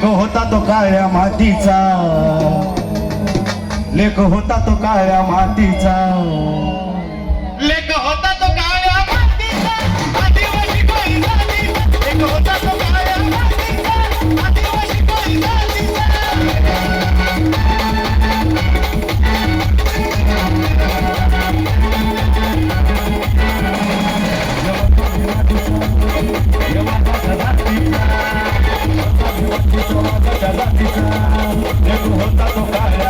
लेख होता तो काळ्या मातीचा. लेख होता तो काळ्या मातीचा. Bye.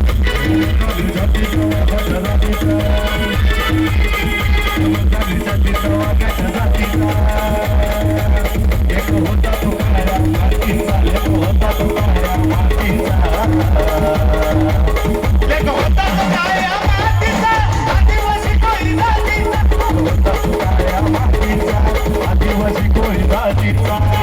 Thank.